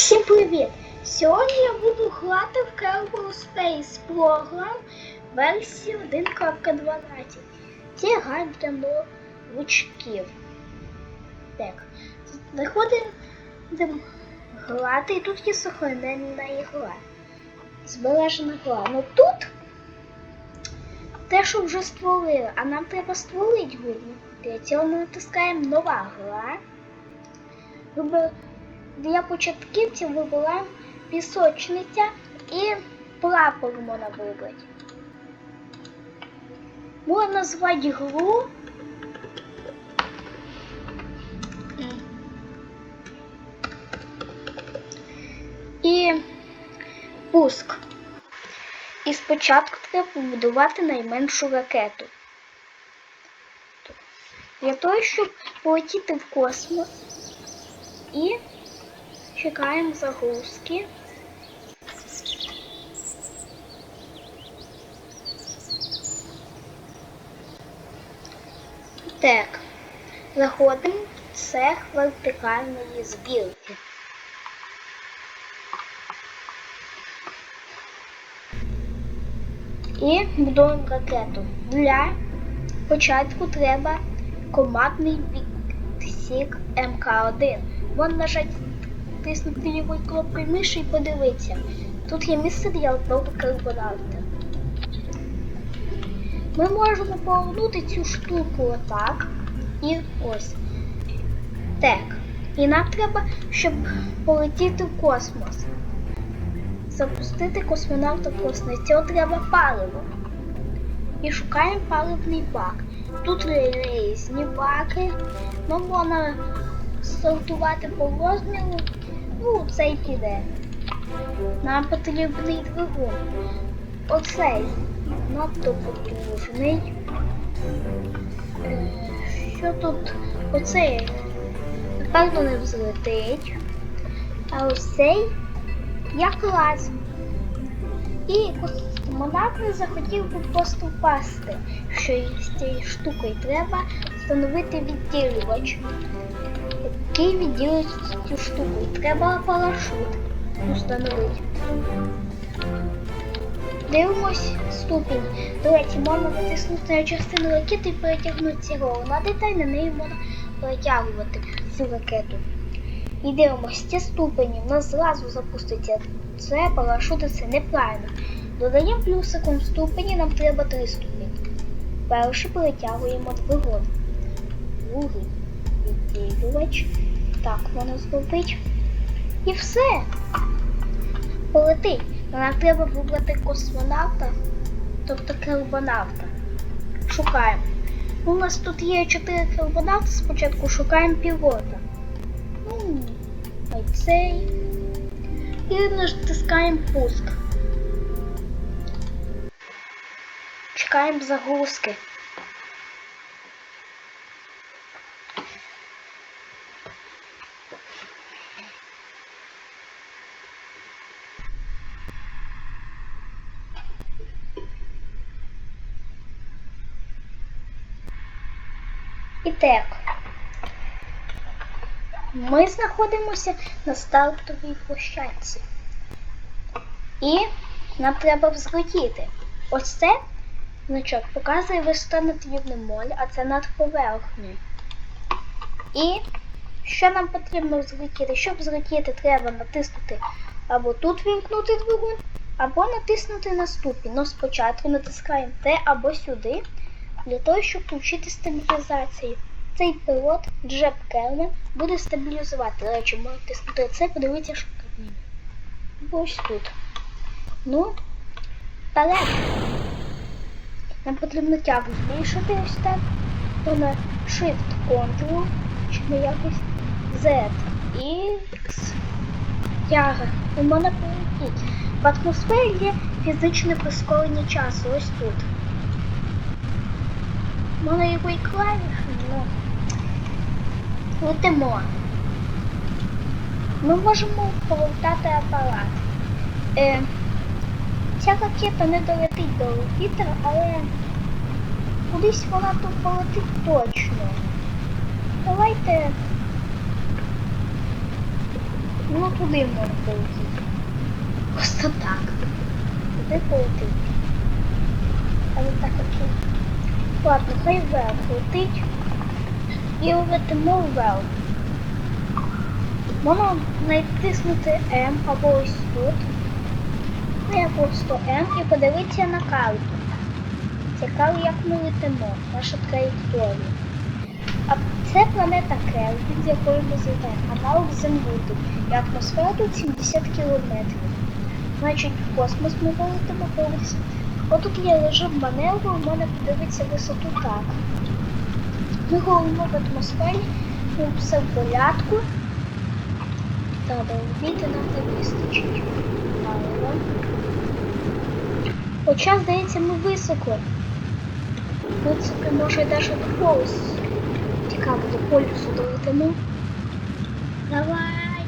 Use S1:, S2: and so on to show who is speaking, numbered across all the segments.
S1: Всім привіт! Сьогодні я буду грати в Kerbal Space Program версії 1.12. Це гра для новичків. Так, заходимо грати, і тут є сохранена ігра. Збережена гра. Ну тут те, що вже створили, а нам треба створити гру. Для цього ми натискаємо нова гра. Для початківців вибираємо пісочниця і прапор можна вибрати. Можна назвати гру. І пуск. І спочатку треба побудувати найменшу ракету. Для того, щоб полетіти в космос і чекаємо загрузки. Так, заходимо в цех вертикальної збірки. І будуємо ракету. Для початку треба командний відсік МК-1. Можна нажати тиснути лівою кнопкою миші і подивитися. Тут є місце для одного карбонавта. Ми можемо повернути цю штуку отак. І ось. Так. І нам треба, щоб полетіти в космос. Запустити космонавта в космос. Цього треба паливо. І шукаємо паливний бак. Тут різні баки. Ну, можна сортувати по розміру. Ну, цей піде. Нам потрібний двигун. Оцей надто потужний. Що тут? Оцей, напевно, не взлетить. А ось цей якраз. І космонавт не захотів би просто впасти, що із цією штукою треба встановити відділювач який відділить цю штуку. Треба парашут установити. Дивимось ступінь. До речі, можна натиснути на частину ракети і перетягнути його. На деталь на неї можна перетягувати цю ракету. І дивимось, ці ступені в нас зразу запуститься. Це парашути, це неправильно. Додаємо плюсиком ступені, нам треба три ступені. Перший перетягуємо двигун. Другий відділювач. Так, воно зробить. І все. Полетить. Нам треба вибрати космонавта, тобто карбонавта. Шукаємо. У нас тут є чотири карбонавти, спочатку шукаємо пілота. Ну, цей. І натискаємо пуск. Чекаємо загрузки. І так. Ми знаходимося на стартовій площадці. І нам треба взлетіти. Ось це значок показує рівнем моря, а це над поверхнею. І що нам потрібно взлетіти? Щоб взлетіти, треба натиснути або тут вімкнути двигун, або натиснути на ступінь. Ну спочатку натискаємо те або сюди, для того, щоб включити стабілізацію. Цей пілот Джеб Келмен буде стабілізувати. До речі, можна тиснути це, подивитися, що тут. Ось тут. Ну, вперед. Нам потрібно тягу збільшити ось так. То на Shift Ctrl, чи на якось Z, X. Тяга. У мене полетіть. В атмосфері є фізичне прискорення часу. Ось тут. Можна і клавіші, ну. Летимо. Ми можемо повертати апарат. Е, ця ракета не долетить до Юпітера, але кудись вона тут полетить точно. Давайте Ну туди можна полетіти. Просто так. Туди полетить. Але так окей. Ладно, хай вверх летить. І летимо вверх. Можна натиснути М або ось тут. Ну, я просто М і подивитися на карту. Цікаво, як ми летимо, наша траєкторія. А це планета Келвін, з якої ми злетаємо, аналог Землі. І атмосфера тут 70 кілометрів. Значить, в космос ми вилетимо повністю. Отут є режим маневру, у мене подивиться висоту так. Ми говоримо в атмосфері, ну, все в порядку. Та орбіти нам не вистачить. Але... Хоча, здається, ми високо. Високо може навіть до полюсу. Цікаво, до полюсу долетимо. Давай!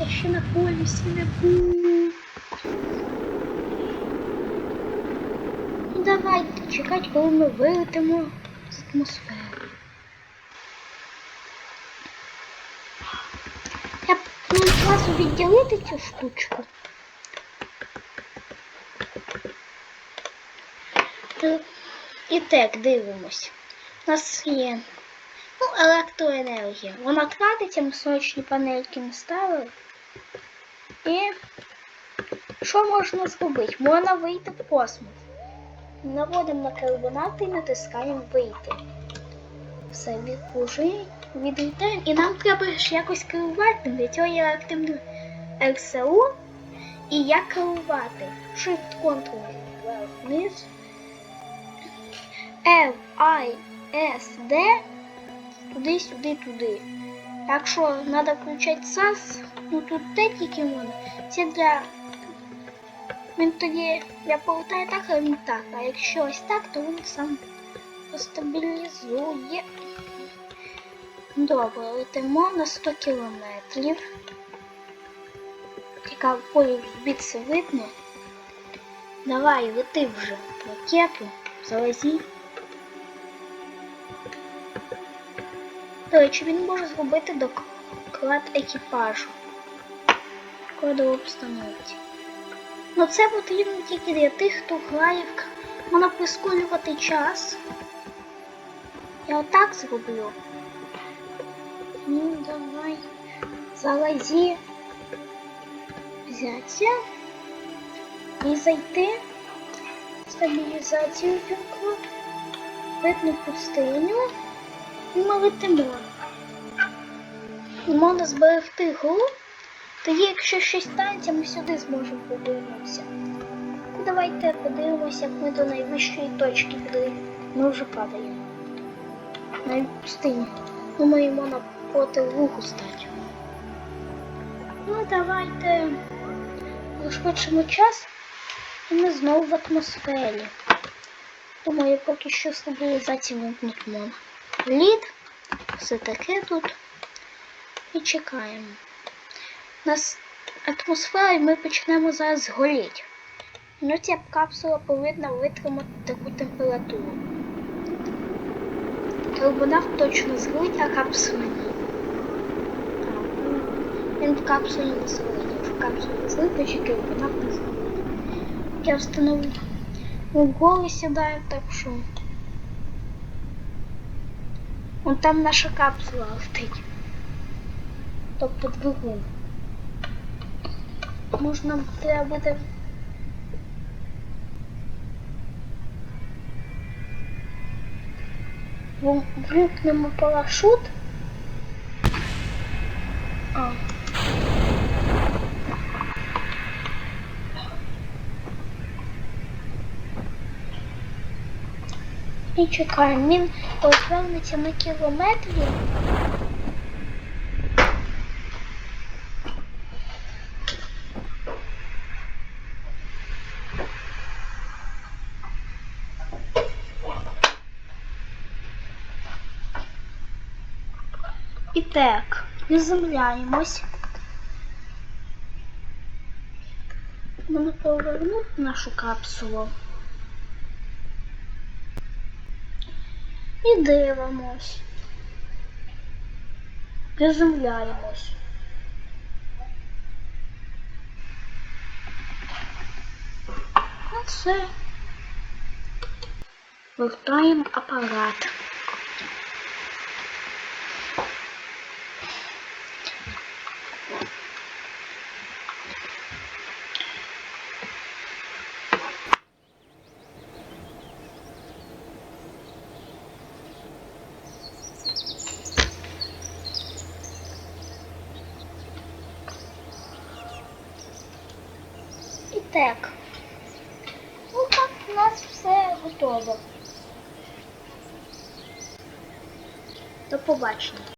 S1: Я ще на полюсі не був. Ну давайте чекати, коли ми вилетимо з атмосфери. Я пропоную класу відділити цю штучку. І так, дивимось. У нас є ну, електроенергія. Вона тратиться, ми сонячні панельки не ставили. І що можна зробити? Можна вийти в космос. Наводимо на карбонат і натискаємо вийти. Все відпужуємо, відлітаємо. І нам треба ж якось керувати. Для цього є активне РСУ. І як керувати? Shift Ctrl вниз. L, I, S, D. Туди, сюди, туди. Якщо треба включати SAS, ну тут те тільки можна. Це для. Він тоді я повертаю так, а він так. А якщо ось так, то він сам стабілізує. Добре, летимо на 100 кілометрів. Цікаво, полі звідси видно. Давай, лети вже ракету, залазі. До речі, він може зробити доклад екіпажу. Коду обстановці. Ну це потрібно тільки для тих, хто грає в... Можна прискорювати час. Я отак зроблю. Ну, давай. Залазі. Взяться. І зайти. Стабілізацію вімкнути. Видно пустиню. І летимо. І можна зберегти гру. Тоді, якщо щось станеться, ми сюди зможемо повернутися. Ну, Давайте подивимося, як ми до найвищої точки підли. Ми вже падаємо. На пустині. Думаємо на проти лугу стати. Ну, давайте розпочнемо час. І ми знову в атмосфері. Думаю, поки що стабілізацію вимкнути можна. Лід, все таке тут. І чекаємо. Нас атмосфера і ми почнемо зараз горіти. Ну ця капсула повинна витримати таку температуру. Карбонавт точно згорить, а капсула ні. Він в капсулі не згорить. Якщо капсула не згорить, то ще карбонавт не згорить. Я встановив. Ну, вгору сідаю, так що. Вон там наша капсула летить. Тобто двигун. Можна треба буде. Вимкнемо парашут. А. І чекаємо. Він розвернеться на кілометрі. І так, приземляємось. Нам повернути нашу капсулу. І дивимось. Приземляємось. Ну, все. Вертаємо апарат. Так. Ну так, у нас все готово. До побачення.